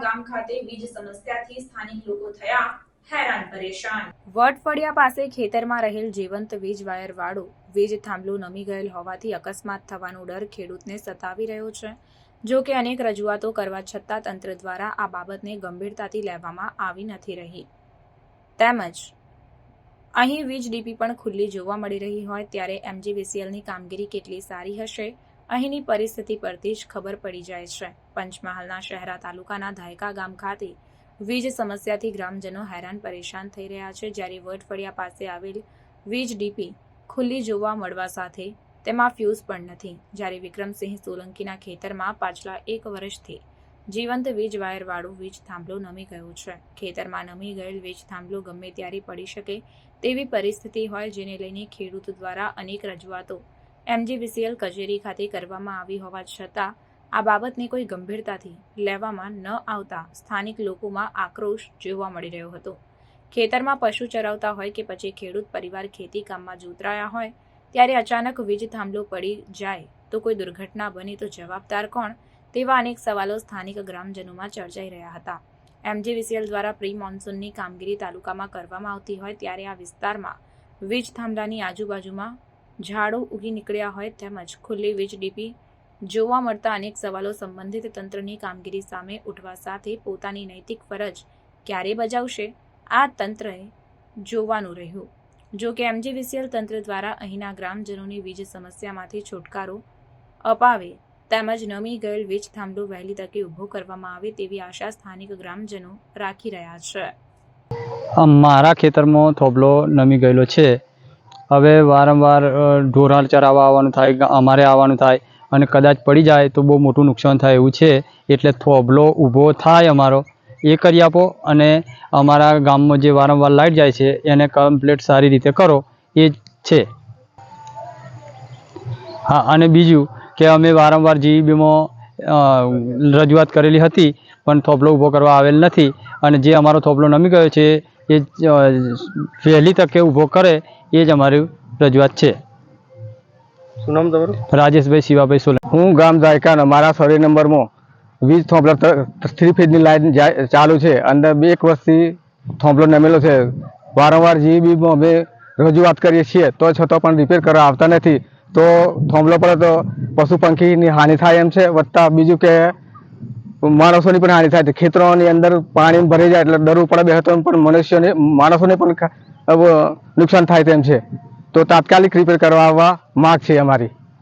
ગામ ખાતે વીજ સમસ્યાથી સ્થાનિક લોકો થયા હેરાન પાસે ખેતરમાં રહેલ જીવંત વીજ વાયર વાળો વીજ થાંભલું નમી ગયેલ હોવાથી અકસ્માત થવાનો ડર ખેડૂતને સતાવી રહ્યો છે. જો કે અનેક રજૂઆતો કરવા છતાં તંત્ર દ્વારા આ બાબતને ગંભીરતાથી લેવામાં આવી નથી રહી. તેમજ અહીં વીજ ડીપી પણ ખુલ્લી જોવા મળી રહી હોય ત્યારે એમજીવીસીએલની કામગીરી કેટલી સારી હશે? અહીંની પરિસ્થિતિ પરથી જ ખબર પડી જાય છે. પંચમહાલના શહેરા તાલુકાના ધાયકા ગામ ખાતે વીજ સમસ્યાથી ગ્રામજનો હેરાન પરેશાન થઈ રહ્યા છે. જ્યારે વટફળિયા પાસે આવેલ વીજ ડીપી ખુલ્લી જોવા મળવા સાથે તેમાં ફ્યુઝ પણ નથી. જ્યારે વિક્રમસિંહ સોલંકીના ખેતરમાં પાછલા એક વર્ષથી જીવંત વીજ વાયરવાળું વીજ થાંભલો નમી ગયું છે. ખેતરમાં નમી ગયેલ વીજ થાંભલો ગમે ત્યારે પડી શકે તેવી પરિસ્થિતિ હોય, જેને લઈને ખેડૂત દ્વારા અનેક રજૂઆતો એમજીવીસીએલ કચેરી ખાતે કરવામાં આવી હોવા છતાં આ બાબતને કોઈ ગંભીરતાથી લેવામાં ન આવતા સ્થાનિક લોકોમાં આક્રોશ જોવા મળી રહ્યો હતો. ખેતરમાં પશુ ચરાવતા હોય કે પછી ખેડૂત પરિવાર ખેતી કામમાં જોતરાયા હોય, ત્યારે અચાનક વીજ થાંભલો પડી જાય તો કોઈ દુર્ઘટના બને તો જવાબદાર કોણ? તેવા અનેક સવાલો સ્થાનિક ગ્રામજનોમાં ચર્ચાઈ રહ્યા હતા. એમજીવીસીએલ દ્વારા પ્રી મોન્સૂનની કામગીરી તાલુકામાં કરવામાં આવતી હોય ત્યારે આ વિસ્તારમાં વીજ થાંભલાની આજુબાજુમાં ઝાડો ઉગી નીકળ્યા હોય તેમજ ખુલ્લી વીજ ડીપી જોવા મળતા અનેક સવાલો સંબંધિત તંત્રની કામગીરી સામે ઉઠવા સાથે પોતાની નૈતિક ફરજ ક્યારે બજાવશે? આ તંત્રએ જોવાનું રહ્યું. જો કે એમજીવીસીએલ તંત્ર દ્વારા અહીંના ગ્રામજનોની વીજ સમસ્યામાંથી છુટકારો અપાવે તેમજ નમી ગયેલ વીજ થાંભલો વહેલી તકે ઊભો કરવામાં આવે તેવી આશા સ્થાનિક ગ્રામજનો રાખી રહ્યા છે. મારા ખેતરમાં થોભલો નમી ગયેલો છે. હવે વારંવાર અ, ઢોરાલ ચરાવવા આવવાનું થાય અમારે આવવાનું થાય અને કદાચ પડી જાય તો બહુ મોટું નુકસાન થાય એવું છે. એટલે થોભલો ઊભો થાય અમારો. એ કરી આપો અને અમારા ગામમાં જે વારંવાર લાઈટ જાય છે એને કમ્પ્લીટ સારી રીતે કરો. એ છે. હા અને બીજું કે અમે વારંવાર જીઈબીમાં રજૂઆત કરેલી હતી પણ થોપલો ઊભો કરવા આવેલ નથી. અને જે અમારો થોપલો નમી ગયો છે એ વહેલી તકે ઊભો કરે એ જ અમારી રજૂઆત છે. શું નામ તમારું? રાજેશભાઈ શિવાભાઈ સોલંકી. હું ગામ જાયકાનો મારા સોરી નંબરમાં વીજ થોંભલો થ્રી ફેઝની લાઇન ચાલુ છે. અંદર બે એક વર્ષથી થોંભલો નમેલો છે. વારંવાર જીબીમાં અમે રજૂઆત કરીએ છીએ તો છતાં પણ રિપેર કરવા આવતા નથી. તો થોંભલો પર તો પશુ પંખીની હાનિ થાય એમ છે વત્તા બીજું કે માણસોની પણ હાનિ થાય છે. ખેતરોની અંદર પાણી ભરાઈ જાય એટલે ડરવું પડે બે હતો પણ મનુષ્યોને, માણસોને પણ નુકસાન થાય તેમ છે. તો તાત્કાલિક રિપેર કરવા માગ છે અમારી.